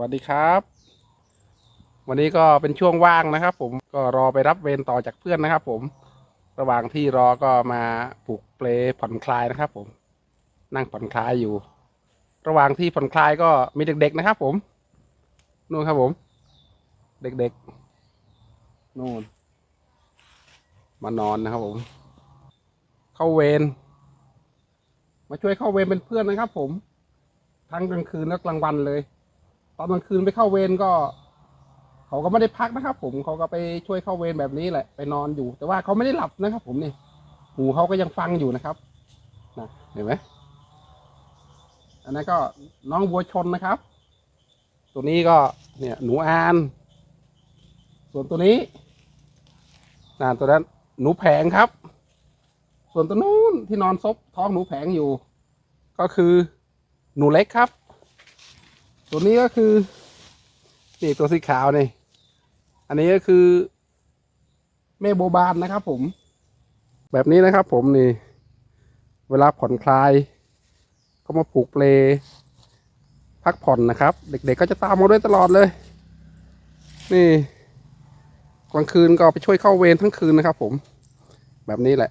วัสดีครับ วันนี้ก็เป็นช่วงว่างนะครับ ผมก็รอไปรับเวรต่อจากเพื่อนนะครับ ผมระหว่างที่รอก็มาปลูกเปลผ่อนคลายนะครับ ผม นั่งผ่อนคลายอยู่ ระหว่างที่ผ่อนคลายก็มีเด็ก ๆนะครับ ผมนู่นครับผม เด็กๆนู่นมานอนนะครับ ผม เข้าเวรมาช่วยเข้าเวรเป็นเพื่อนนะครับ ผมทั้งกลางคืนและกลางวันเลย ตอนกลางคืนไปเข้าเวรก็ เขาก็ไม่ได้พักนะครับ ผมเขาก็ไปช่วยเข้าเวรแบบนี้แหละ ไปนอนอยู่ แต่ว่าเขาไม่ได้หลับนะครับ ผมนี่หูเขาก็ยังฟังอยู่นะครับนะเห็นไหมอันนั้นก็น้องวัวชนนะครับ ตัวนี้ก็เนี่ยหนูอาน ส่วนตัวนี้น่าตัวนั้นหนูแผงครับ ส่วนตัวนู้นที่นอนซบท้องหนูแผงอยู่ ก็คือหนูเล็กครับ ตัวนี้ก็คือนี่ตัวสีขาวนี่ อันนี้ก็คือแม่โบบานนะครับผม แบบนี้นะครับผมนี่ เวลาผ่อนคลาย ก็มาปลูกเปลพักผ่อนนะครับ เด็กๆก็จะตามมาด้วยตลอดเลย นี่ กลางคืนก็ไปช่วยเข้าเวรทั้งคืนนะครับ ผม แบบนี้แหละ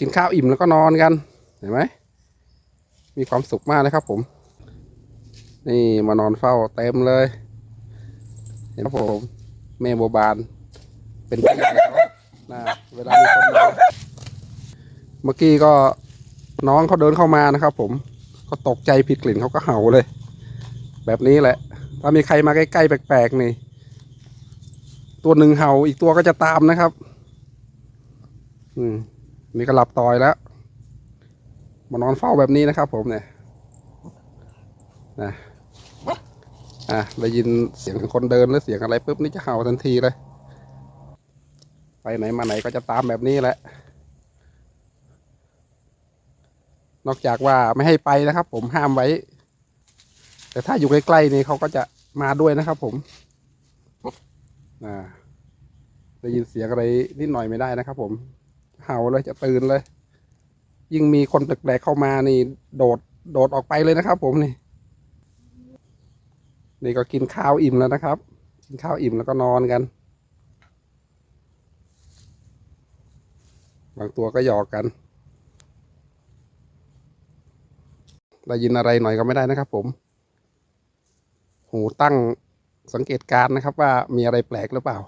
กินข้าวอิ่มแล้วก็นอนกัน เห็นไหมมีความสุขมากนะครับผม นี่มานอนเฝ้าเต็มเลยเห็นครับผมแม่โบบาน เป็นพี่เขานะเวลามีคนมาเมื่อกี้ก็น้องเขาเดินเข้ามานะครับ ผมก็ตกใจผิดกลิ่นเขาก็เห่าเลย แบบนี้แหละ ถ้ามีใครมาใกล้ๆแปลกๆนี่ ตัวหนึ่งเห่าอีกตัวก็จะตามนะครับ อืมนี่ก็หลับต่อยแล้วมานอนเฝ้าแบบนี้นะครับ ผมเนี่ยนะ อะได้ยินเสียงคนเดินหรือเสียงอะไรปุ๊บนี่จะเห่าทันทีเลย ไปไหนมาไหนก็จะตามแบบนี้แหละ นอกจากว่าไม่ให้ไปนะครับ ผมห้ามไว้ แต่ถ้าอยู่ใกล้ๆนี่เขาก็จะมาด้วยนะครับผมอ่าได้ยินเสียงอะไรนิดหน่อยไม่ได้นะครับ ผม เห่าเลยจะตื่นเลย ยิ่งมีคนแปลกๆเข้ามานี่ โดดโดดออกไปเลยนะครับ ผมนี่ นี่ก็กินข้าวอิ่มแล้วนะครับ กินข้าวอิ่มแล้วก็นอนกัน บางตัวก็หยอกกัน ได้ยินอะไรหน่อยก็ไม่ได้นะครับ ผม หูตั้งสังเกตการนะครับว่ามีอะไรแปลกหรือเปล่า